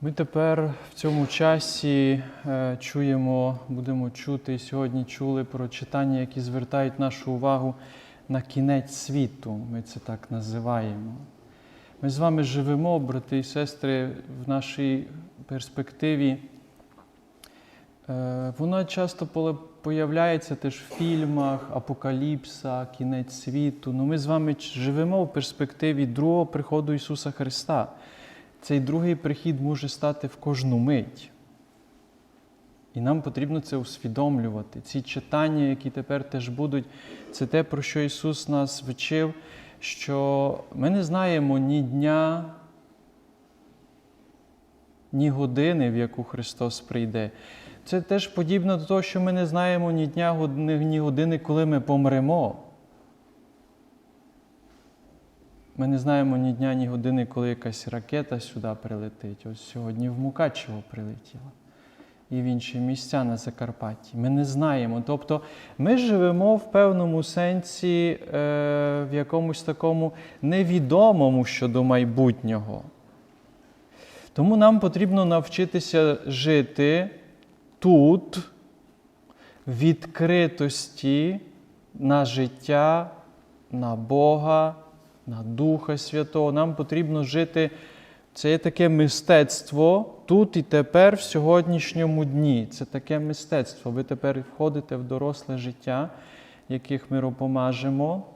Ми тепер в цьому часі е, чуємо, будемо чути і сьогодні чули про читання, які звертають нашу увагу на кінець світу. Ми це так називаємо. Ми з вами живемо, брати і сестри, в нашій перспективі. Е, Вона часто появляється теж в фільмах, апокаліпса, кінець світу. Ну, ми з вами живемо в перспективі другого приходу Ісуса Христа. Цей другий прихід може стати в кожну мить. І нам потрібно це усвідомлювати. Ці читання, які тепер теж будуть, це те, про що Ісус нас вчив, що ми не знаємо ні дня, ні години, в яку Христос прийде. Це теж подібно до того, що ми не знаємо ні дня, ні години, коли ми помремо. Ми не знаємо ні дня, ні години, коли якась ракета сюди прилетить. Ось сьогодні в Мукачево прилетіла. І в інші місця на Закарпатті. Ми не знаємо. Тобто ми живемо в певному сенсі, е, в якомусь такому невідомому щодо майбутнього. Тому нам потрібно навчитися жити тут, відкритості на життя, на Бога, на Духа Святого. Нам потрібно жити. Це є таке мистецтво тут і тепер, в сьогоднішньому дні. Це таке мистецтво. Ви тепер входите в доросле життя, яких ми ропомажемо,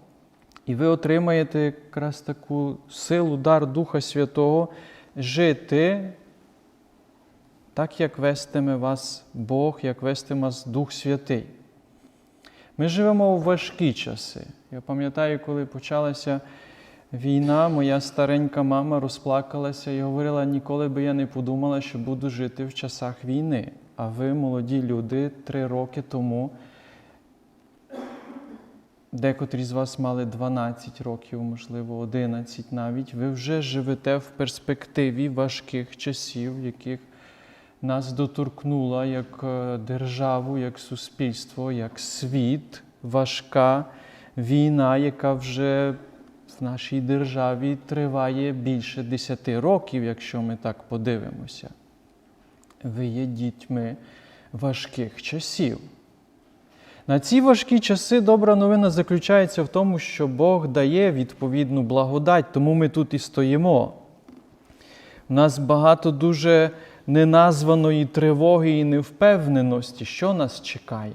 і ви отримаєте якраз таку силу, дар Духа Святого жити так, як вестиме вас Бог, як вестиме вас Дух Святий. Ми живемо в важкі часи. Я пам'ятаю, коли почалася війна, моя старенька мама розплакалася і говорила: ніколи би я не подумала, що буду жити в часах війни. А ви, молоді люди, три роки тому, декотрі з вас мали 12 років, можливо, 11 навіть, ви вже живете в перспективі важких часів, яких нас доторкнула як е, державу, як суспільство, як світ, важка війна, яка вже в нашій державі триває більше 10 років, якщо ми так подивимося. Ви є дітьми важких часів. На ці важкі часи добра новина заключається в тому, що Бог дає відповідну благодать, тому ми тут і стоїмо. У нас багато дуже неназваної тривоги і невпевненості, що нас чекає.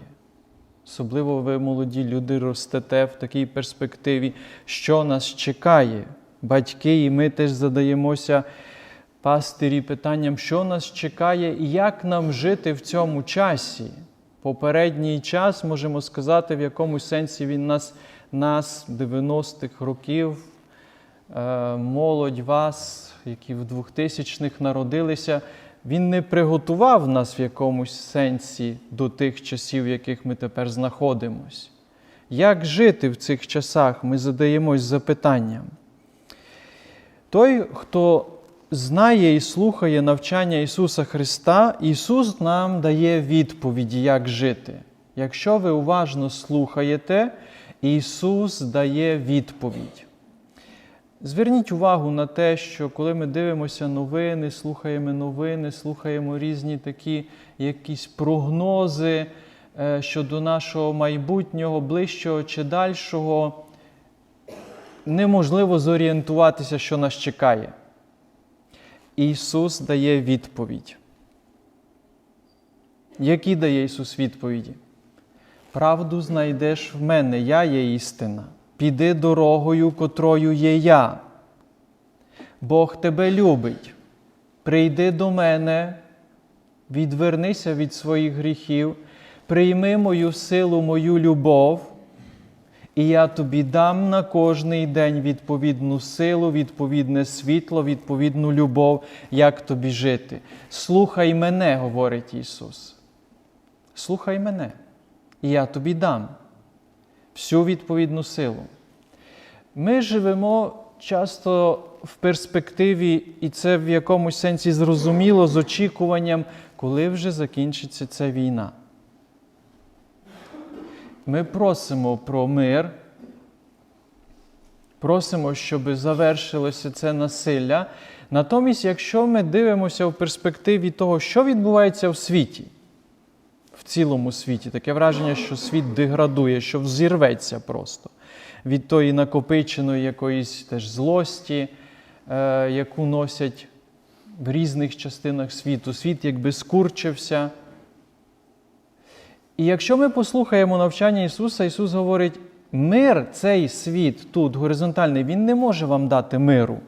Особливо ви, молоді люди, ростете в такій перспективі, що нас чекає. Батьки, і ми теж задаємося пастирі питанням, що нас чекає і як нам жити в цьому часі. Попередній час, можемо сказати, в якомусь сенсі він нас, нас 90-х років, е, молодь вас, які в 2000-х народилися, він не приготував нас в якомусь сенсі до тих часів, в яких ми тепер знаходимось. Як жити в цих часах? Ми задаємось запитанням. Той, хто знає і слухає навчання Ісуса Христа, Ісус нам дає відповіді, як жити. Якщо ви уважно слухаєте, Ісус дає відповідь. Зверніть увагу на те, що коли ми дивимося новини, слухаємо новини, слухаємо різні такі якісь прогнози е, щодо нашого майбутнього, ближчого чи дальшого, неможливо зорієнтуватися, що нас чекає. Ісус дає відповідь. Які дає Ісус відповіді? Правду знайдеш в мене, я є істина. Піди дорогою, котрою є я. Бог тебе любить. Прийди до мене, відвернися від своїх гріхів, прийми мою силу, мою любов, і я тобі дам на кожний день відповідну силу, відповідне світло, відповідну любов, як тобі жити. Слухай мене, говорить Ісус. Слухай мене, і я тобі дам всю відповідну силу. Ми живемо часто в перспективі, і це в якомусь сенсі зрозуміло з очікуванням, коли вже закінчиться ця війна. Ми просимо про мир, просимо, щоб завершилося це насилля. Натомість, якщо ми дивимося в перспективі того, що відбувається в світі, цілому світі, таке враження, що світ деградує, що взірветься просто від тої накопиченої якоїсь теж злості, е, яку носять в різних частинах світу. Світ якби скурчився. І якщо ми послухаємо навчання Ісуса, Ісус говорить, мир, цей світ тут, горизонтальний, Він не може вам дати миру.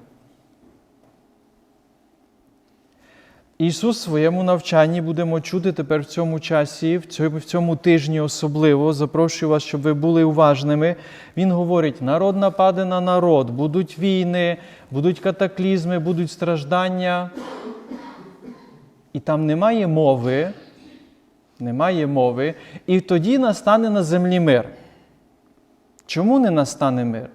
Ісус в своєму навчанні будемо чути тепер в цьому часі, в цьому, в цьому тижні особливо. Запрошую вас, щоб ви були уважними. Він говорить: народ нападе на народ, будуть війни, будуть катаклізми, будуть страждання. І там немає мови, немає мови, і тоді настане на землі мир. Чому не настане мир?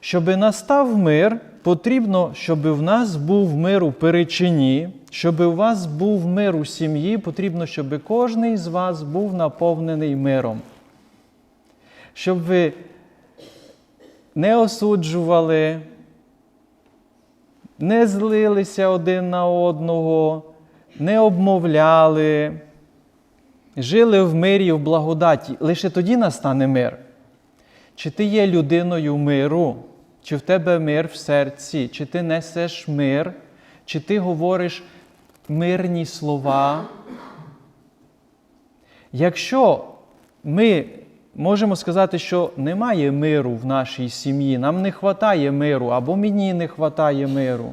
Щоби настав мир, потрібно, щоб в нас був мир у перечині, щоб у вас був мир у сім'ї, потрібно, щоб кожен з вас був наповнений миром. Щоб ви не осуджували, не злилися один на одного, не обмовляли, жили в мирі, в благодаті. Лише тоді настане мир. Чи ти є людиною миру, чи в тебе мир в серці, чи ти несеш мир, чи ти говориш мирні слова. Якщо ми можемо сказати, що немає миру в нашій сім'ї, нам не вистачає миру, або мені не вистачає миру,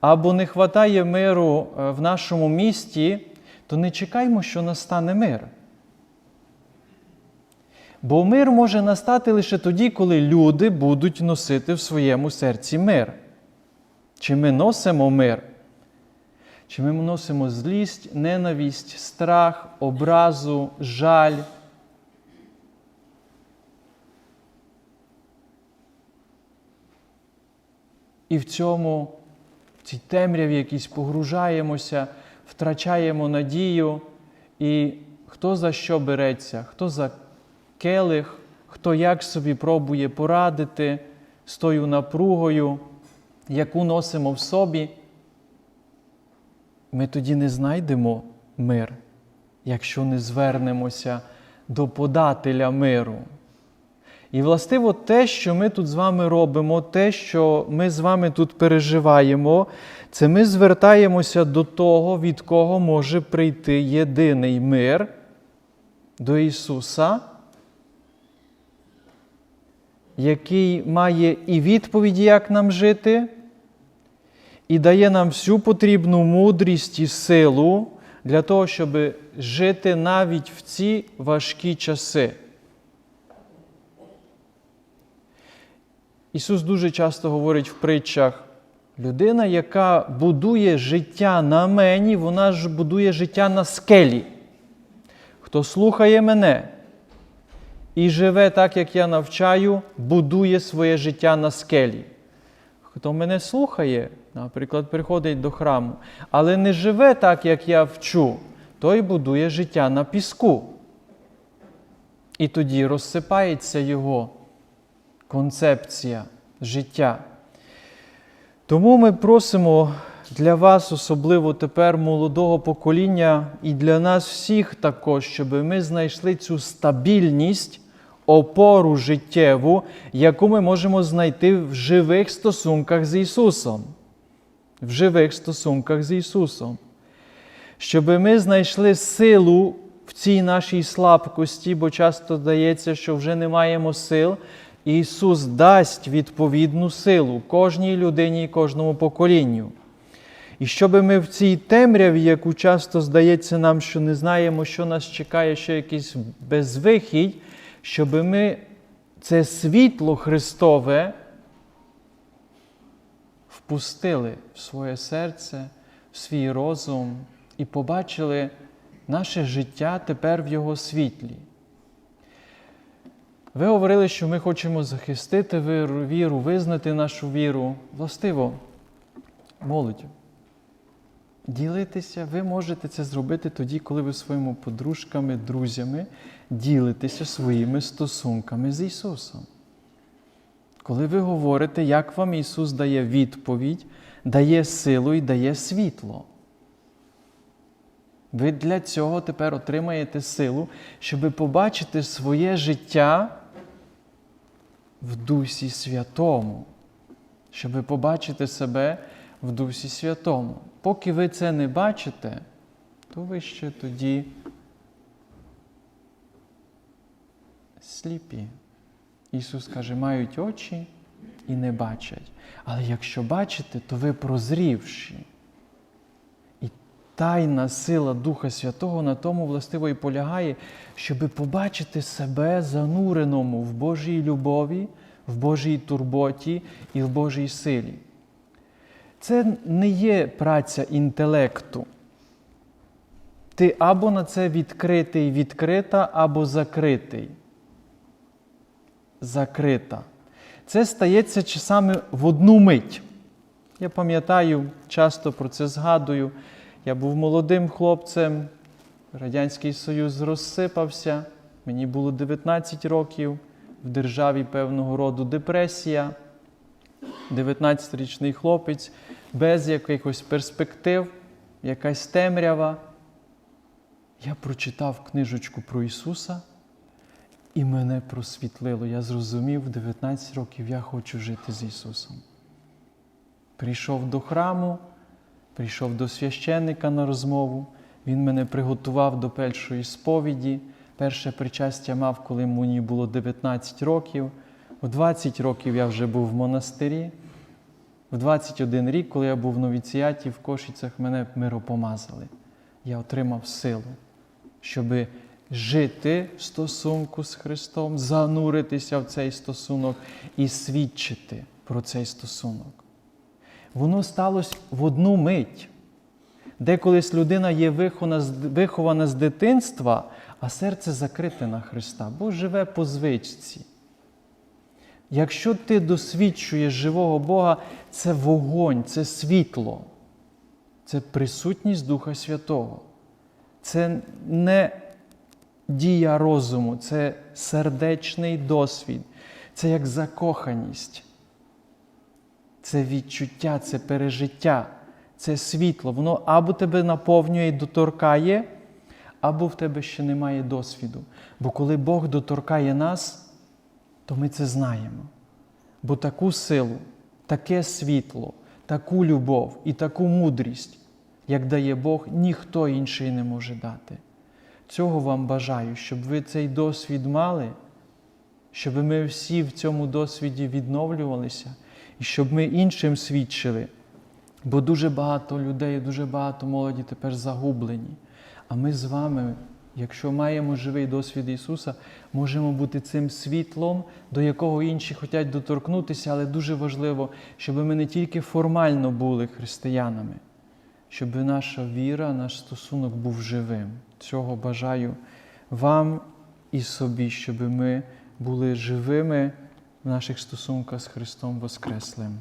або не вистачає миру е, в нашому місті, то не чекаймо, що настане мир. Бо мир може настати лише тоді, коли люди будуть носити в своєму серці мир. Чи ми носимо мир? Чи ми носимо злість, ненависть, страх, образу, жаль? І в цьому, в цій темряві якійсь погружаємося, втрачаємо надію, і хто за що береться, хто за келих, хто як собі пробує порадити з тою напругою, яку носимо в собі, ми тоді не знайдемо мир, якщо не звернемося до подателя миру. І, властиво, те, що ми тут з вами робимо, те, що ми з вами тут переживаємо, це ми звертаємося до того, від кого може прийти єдиний мир, до Ісуса, який має і відповіді, як нам жити, і дає нам всю потрібну мудрість і силу для того, щоб жити навіть в ці важкі часи. Ісус дуже часто говорить в притчах, людина, яка будує життя на мені, вона ж будує життя на скелі. Хто слухає мене і живе так, як я навчаю, будує своє життя на скелі. Хто мене слухає, наприклад, приходить до храму, але не живе так, як я вчу, той будує життя на піску. І тоді розсипається його концепція життя. Тому ми просимо для вас, особливо тепер молодого покоління, і для нас всіх також, щоб ми знайшли цю стабільність, опору життєву, яку ми можемо знайти в живих стосунках з Ісусом. В живих стосунках з Ісусом. Щоб ми знайшли силу в цій нашій слабкості, бо часто здається, що вже не маємо сил. Ісус дасть відповідну силу кожній людині і кожному поколінню. І щоб ми в цій темряві, яку часто здається нам, що не знаємо, що нас чекає, що якийсь безвихідь, щоб ми це світло Христове впустили в своє серце, в свій розум і побачили наше життя тепер в Його світлі. Ви говорили, що ми хочемо захистити віру, визнати нашу віру. Властиво, молодь. Ділитися, ви можете це зробити тоді, коли ви своїми подружками, друзями ділитеся своїми стосунками з Ісусом. Коли ви говорите, як вам Ісус дає відповідь дає силу і дає світло. Ви для цього тепер отримаєте силу, щоб побачити своє життя в Дусі Святому, щоб побачити себе в Дусі Святому. Поки ви це не бачите, то ви ще тоді сліпі. Ісус каже, мають очі і не бачать. Але якщо бачите, то ви прозрівші. Тайна сила Духа Святого на тому властиво і полягає, щоби побачити себе зануреному в Божій любові, в Божій турботі і в Божій силі. Це не є праця інтелекту. Ти або на це відкритий, відкрита, або закритий. Закрита. Це стається часами в одну мить. Я пам'ятаю, часто про це згадую. Я був молодим хлопцем, Радянський Союз розсипався, мені було 19 років, в державі певного роду депресія. 19-річний хлопець без якихось перспектив, якась темрява. Я прочитав книжечку про Ісуса, і мене просвітлило. Я зрозумів, в 19 років я хочу жити з Ісусом. Прийшов до храму, прийшов до священника на розмову. Він мене приготував до першої сповіді. Перше причастя мав, коли мені було 19 років. У 20 років я вже був в монастирі. В 21 рік, коли я був в новіціаті в Кошицях, мене миропомазали. Я отримав силу, щоб жити в стосунку з Христом, зануритися в цей стосунок і свідчити про цей стосунок. Воно сталося в одну мить. Де колись людина є вихована з дитинства, а серце закрите на Христа, бо живе по звичці. Якщо ти досвідчуєш живого Бога, це вогонь, це світло, це присутність Духа Святого. Це не дія розуму, це сердечний досвід, це як закоханість, це відчуття, це пережиття, це світло. Воно або тебе наповнює і доторкає, або в тебе ще немає досвіду. Бо коли Бог доторкає нас, то ми це знаємо. Бо таку силу, таке світло, таку любов і таку мудрість, як дає Бог, ніхто інший не може дати. Цього вам бажаю, щоб ви цей досвід мали, щоб ми всі в цьому досвіді відновлювалися, і щоб ми іншим свідчили. Бо дуже багато людей, дуже багато молоді тепер загублені. А ми з вами, якщо маємо живий досвід Ісуса, можемо бути цим світлом, до якого інші хочуть доторкнутися, але дуже важливо, щоб ми не тільки формально були християнами, щоб наша віра, наш стосунок був живим. Цього бажаю вам і собі, щоб ми були живими в наших стосунках з Христом Воскреслим.